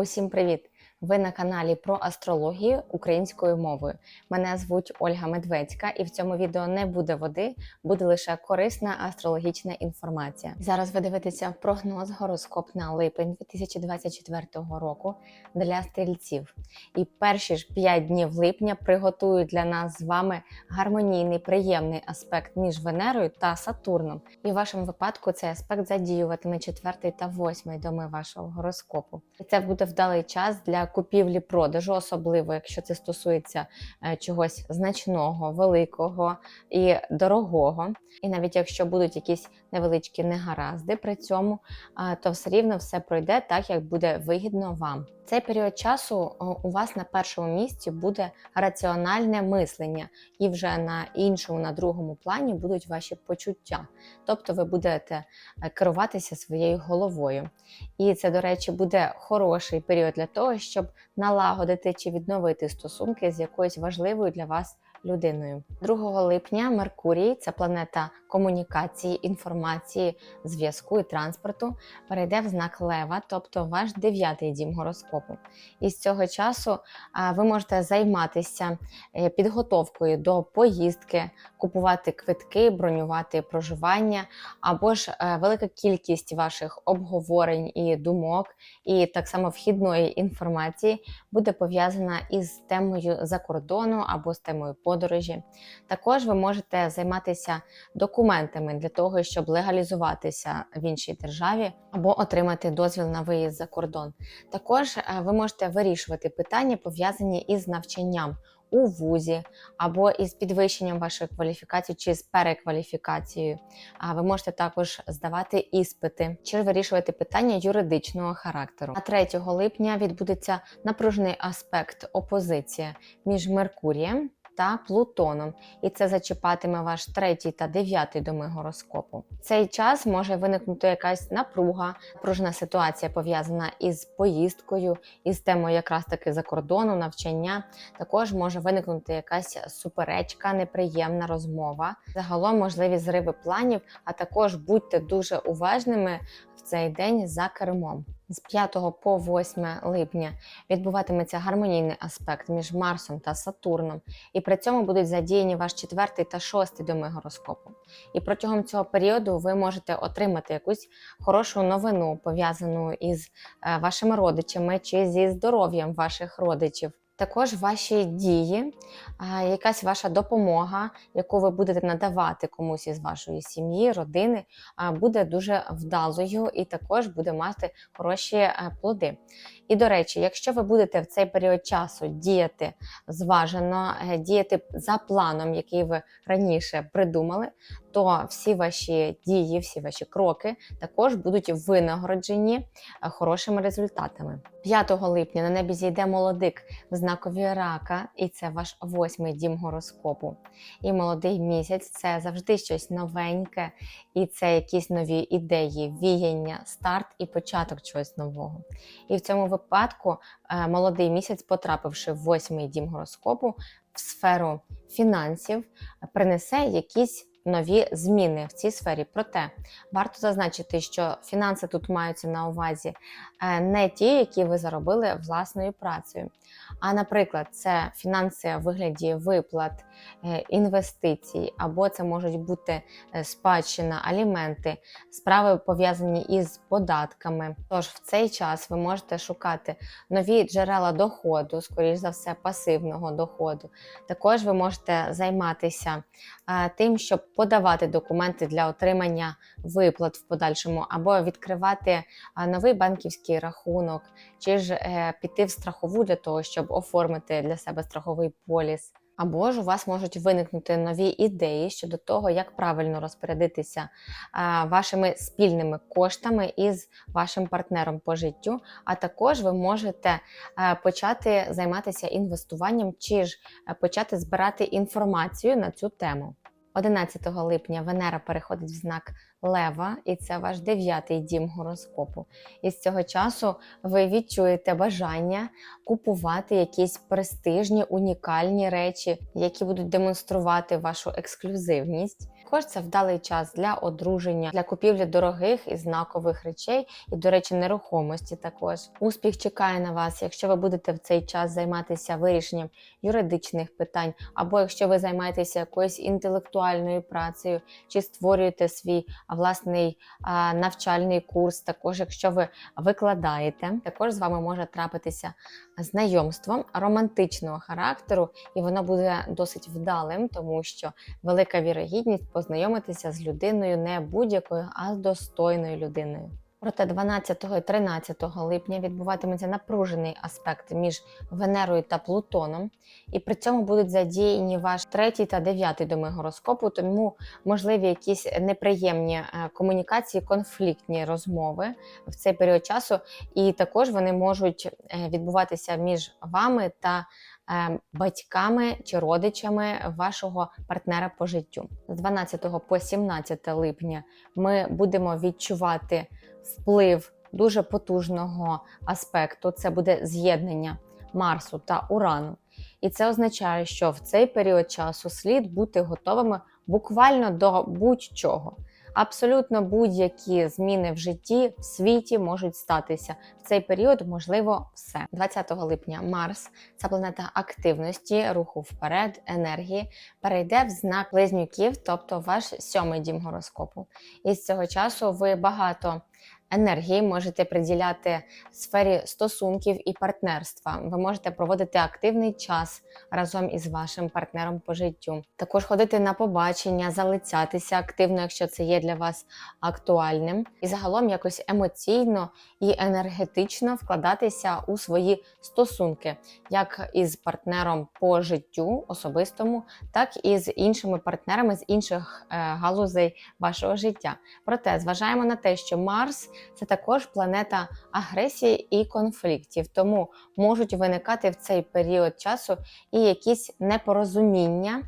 Усім привіт! Ви на каналі про астрологію українською мовою. Мене звуть Ольга Медведська, і в цьому відео не буде води, буде лише корисна астрологічна інформація. Зараз ви дивитеся прогноз гороскоп на липень 2024 року для стрільців. І перші ж 5 днів липня приготують для нас з вами гармонійний, приємний аспект між Венерою та Сатурном. І в вашому випадку цей аспект задіюватиме 4 та 8 доми вашого гороскопу. І це буде вдалий час для купівлі-продажу, особливо якщо це стосується е, чогось значного, великого і дорогого. І навіть якщо будуть якісь невеличкі негаразди при цьому, то все рівно все пройде так, як буде вигідно вам. Цей період часу у вас на першому місці буде раціональне мислення, і вже на іншому, на другому плані будуть ваші почуття. Тобто ви будете е, керуватися своєю головою. І це, до речі, буде хороший період для того, щоб налагодити чи відновити стосунки з якоюсь важливою для вас людиною. 2 липня Меркурій, це планета комунікації, інформації, зв'язку і транспорту, перейде в знак Лева, тобто ваш дев'ятий дім гороскопу. І з цього часу ви можете займатися е, підготовкою до поїздки, купувати квитки, бронювати проживання, або ж е, велика кількість ваших обговорень і думок, і так само вхідної інформації буде пов'язана із темою закордону або з темою подорожі. Також ви можете займатися документами для того, щоб легалізуватися в іншій державі або отримати дозвіл на виїзд за кордон. Також е, ви можете вирішувати питання, пов'язані із навчанням. У вузі або із підвищенням вашої кваліфікації чи з перекваліфікацією. А ви можете також здавати іспити чи вирішувати питання юридичного характеру. А 3 липня відбудеться напружений аспект опозиція між Меркурієм та Плутоном, і це зачіпатиме ваш третій та дев'ятий доми гороскопу. Цей час може виникнути якась напруга, напружена ситуація пов'язана із поїздкою, із темою якраз таки за кордону, навчання. Також може виникнути якась суперечка, неприємна розмова. Загалом можливі зриви планів, а також будьте дуже уважними в цей день за кермом. З 5 по 8 липня відбуватиметься гармонійний аспект між Марсом та Сатурном, і при цьому будуть задіяні ваш четвертий та шостий доми гороскопу. І протягом цього періоду ви можете отримати якусь хорошу новину, пов'язану із е, вашими родичами чи зі здоров'ям ваших родичів. Також ваші дії, якась ваша допомога, яку ви будете надавати комусь із вашої сім'ї, родини, буде дуже вдалою і також буде мати хороші е, плоди. І до речі, якщо ви будете в цей період часу діяти зважено, е, діяти за планом, який ви раніше придумали, то всі ваші дії, всі ваші кроки також будуть винагороджені е, хорошими результатами. 5 липня на небі зійде молодик в знакові рака, і це ваш восьмий дім гороскопу. І молодий місяць це завжди щось новеньке, і це якісь нові ідеї, віяння, старт і початок чогось нового. І в цьому випадку е, молодий місяць, потрапивши в восьмий дім гороскопу в сферу фінансів, принесе якісь нові зміни в цій сфері. Проте варто зазначити, що фінанси тут маються на увазі е, не ті, які ви заробили власною працею. А, наприклад, це фінанси в вигляді виплат, е, інвестицій, або це можуть бути е, спадщина, аліменти, справи пов'язані із податками. Тож в цей час ви можете шукати нові джерела доходу, скоріш за все, пасивного доходу. Також ви можете займатися е, тим, щоб подавати документи для отримання виплат в подальшому, або відкривати новий банківський рахунок, чи ж піти в страхову для того, щоб оформити для себе страховий поліс. Або ж у вас можуть виникнути нові ідеї щодо того, як правильно розпорядитися вашими спільними коштами із вашим партнером по життю. А також ви можете почати займатися інвестуванням чи ж почати збирати інформацію на цю тему. 11 липня Венера переходить в знак Лева, і це ваш дев'ятий дім гороскопу. І з цього часу ви відчуєте бажання купувати якісь престижні, унікальні речі, які будуть демонструвати вашу ексклюзивність. Також це вдалий час для одруження, для купівлі дорогих і знакових речей, і, до речі, нерухомості. Також успіх чекає на вас, якщо ви будете в цей час займатися вирішенням юридичних питань, або якщо ви займаєтеся якоюсь інтелектуальною працею, чи створюєте свій власний а, навчальний курс, також якщо ви викладаєте, також з вами може трапитися знайомство романтичного характеру, і воно буде досить вдалим, тому що велика вірогідність познайомитися з людиною не будь-якою, а з достойною людиною. Проте 12 і 13 липня відбуватиметься напружений аспект між Венерою та Плутоном, і при цьому будуть задіяні ваш третій та дев'ятий доми гороскопу, тому можливі якісь неприємні е, комунікації, конфліктні розмови в цей період часу, і також вони можуть е, відбуватися між вами та е, батьками чи родичами вашого партнера по життю. З 12 по 17 липня ми будемо відчувати вплив дуже потужного аспекту. Це буде з'єднання Марсу та Урану. І це означає, що в цей період часу слід бути готовими буквально до будь-чого. Абсолютно будь-які зміни в житті в світі можуть статися в цей період. Можливо, все 20 липня. Марс, це планета активності, руху вперед, енергії, перейде в знак близнюків, тобто ваш сьомий дім гороскопу. І з цього часу ви багато енергії можете приділяти сфері стосунків і партнерства. Ви можете проводити активний час разом із вашим партнером по життю. Також ходити на побачення, залицятися активно, якщо це є для вас актуальним, і загалом якось емоційно і енергетично вкладатися у свої стосунки, як із партнером по життю особистому, так і з іншими партнерами з інших е, галузей вашого життя. Проте зважаємо на те, що Марс це також планета агресії і конфліктів, тому можуть виникати в цей період часу і якісь непорозуміння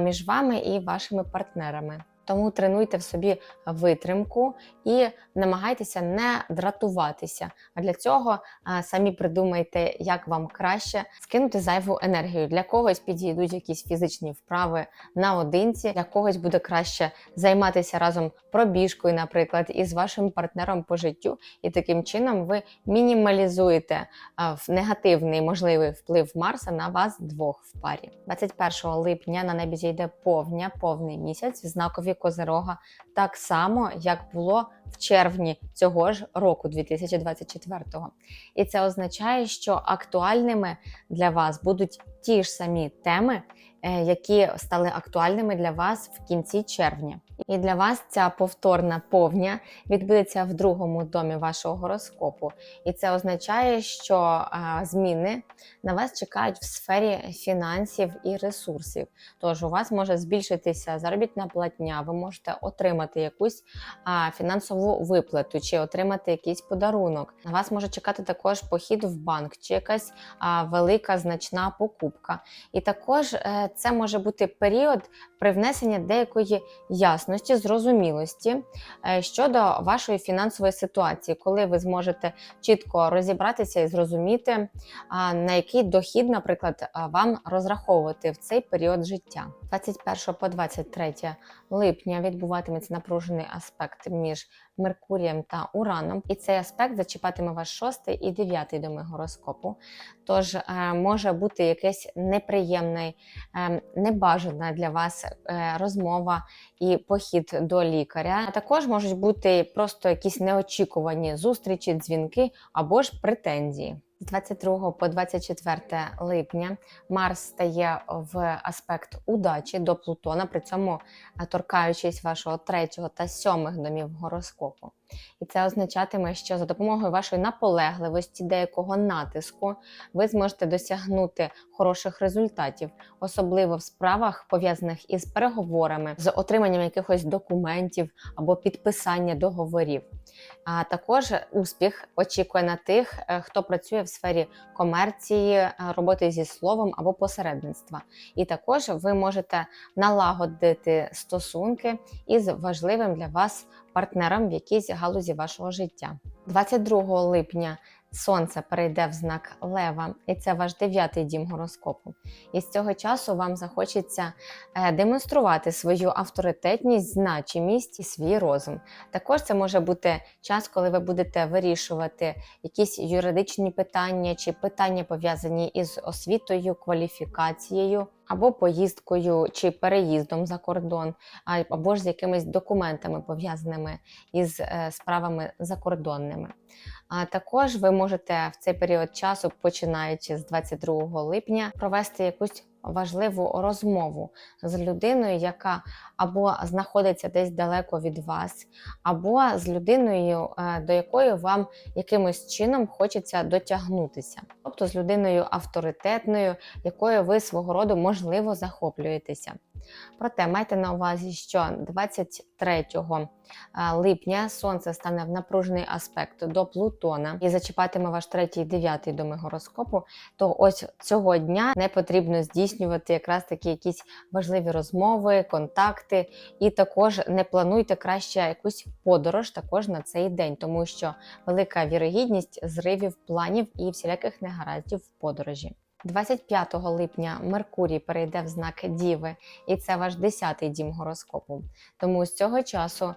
між вами і вашими партнерами. Тому тренуйте в собі витримку і намагайтеся не дратуватися. А для цього а, самі придумайте, як вам краще скинути зайву енергію. Для когось підійдуть якісь фізичні вправи наодинці, для когось буде краще займатися разом пробіжкою, наприклад, із вашим партнером по життю, і таким чином ви мінімалізуєте в негативний можливий вплив Марса на вас двох в парі. 21 липня на небі зійде повня, повний місяць знакові Козирога, так само, як було в червні цього ж року, 2024-го. І це означає, що актуальними для вас будуть ті ж самі теми, е, які стали актуальними для вас в кінці червня. І для вас ця повторна повня відбудеться в другому домі вашого гороскопу. І це означає, що зміни на вас чекають в сфері фінансів і ресурсів. Тож у вас може збільшитися заробітна платня, ви можете отримати якусь а, фінансову виплату чи отримати якийсь подарунок. На вас може чекати також похід в банк чи якась а, велика значна покупка. І також е, це може бути період привнесення деякої ясності, зрозумілості е, щодо вашої фінансової ситуації, коли ви зможете чітко розібратися і зрозуміти, а, на який дохід, наприклад, вам розраховувати в цей період життя. 21 по 23 липня відбуватиметься напружений аспект між Меркурієм та Ураном, і цей аспект зачіпатиме ваш шостий і дев'ятий доми гороскопу. Тож е, може бути якесь неприємне, е, небажана для вас е, розмова і похід до лікаря. А також можуть бути просто якісь неочікувані зустрічі, дзвінки або ж претензії. З 22 по 24 липня Марс стає в аспект удачі до Плутона, при цьому торкаючись вашого третього та сьомих домів гороскопу. popom. І це означатиме, що за допомогою вашої наполегливості, деякого натиску, ви зможете досягнути хороших результатів, особливо в справах, пов'язаних із переговорами, з отриманням якихось документів або підписання договорів. А також успіх очікує на тих, е, хто працює в сфері комерції, е, роботи зі словом або посередництва. І також ви можете налагодити стосунки із важливим для вас партнером в якійсь галузі вашого життя. 22 липня Сонце перейде в знак Лева, і це ваш дев'ятий дім гороскопу. І з цього часу вам захочеться е, демонструвати свою авторитетність, значимість і свій розум. Також це може бути час, коли ви будете вирішувати якісь юридичні питання чи питання пов'язані із освітою, кваліфікацією. Або поїздкою чи переїздом за кордон, або ж з якимись документами пов'язаними із е, справами закордонними. А також ви можете в цей період часу, починаючи з 22 липня, провести якусь важливу розмову з людиною, яка або знаходиться десь далеко від вас, або з людиною, е, до якої вам якимось чином хочеться дотягнутися, тобто з людиною авторитетною, якою ви свого роду можливо захоплюєтеся. Проте майте на увазі, що 23 е, липня сонце стане в напружений аспект до Плутона і зачіпатиме ваш третій дев'ятий доми гороскопу, то ось цього дня не потрібно здійснювати якраз такі якісь важливі розмови, контакти, і також не плануйте краще якусь подорож також на цей день, тому що велика вірогідність зривів планів і всіляких негараздів в подорожі. 25 липня Меркурій перейде в знак Діви, і це ваш 10-й дім гороскопу. Тому з цього часу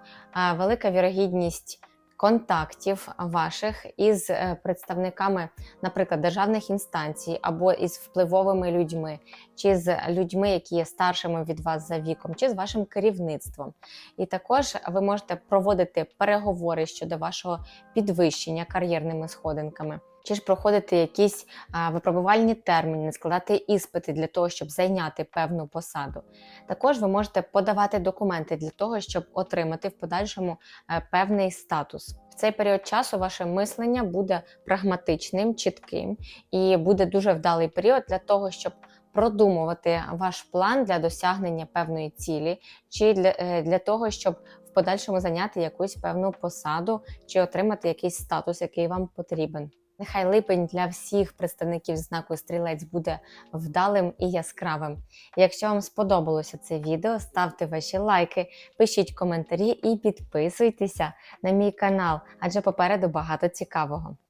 велика вірогідність контактів ваших із е, представниками, наприклад, державних інстанцій або із впливовими людьми, чи з людьми, які є старшими від вас за віком, чи з вашим керівництвом. І також ви можете проводити переговори щодо вашого підвищення кар'єрними сходинками. Чи ж проходити якісь а, випробувальні терміни, складати іспити для того, щоб зайняти певну посаду. Також ви можете подавати документи для того, щоб отримати в подальшому е, певний статус. В цей період часу ваше мислення буде прагматичним, чітким і буде дуже вдалий період для того, щоб продумувати ваш план для досягнення певної цілі, чи для, е, для того, щоб в подальшому зайняти якусь певну посаду чи отримати якийсь статус, який вам потрібен. Нехай липень для всіх представників знаку стрілець буде вдалим і яскравим. Якщо вам сподобалося це відео, ставте ваші лайки, пишіть коментарі і підписуйтеся на мій канал, адже попереду багато цікавого.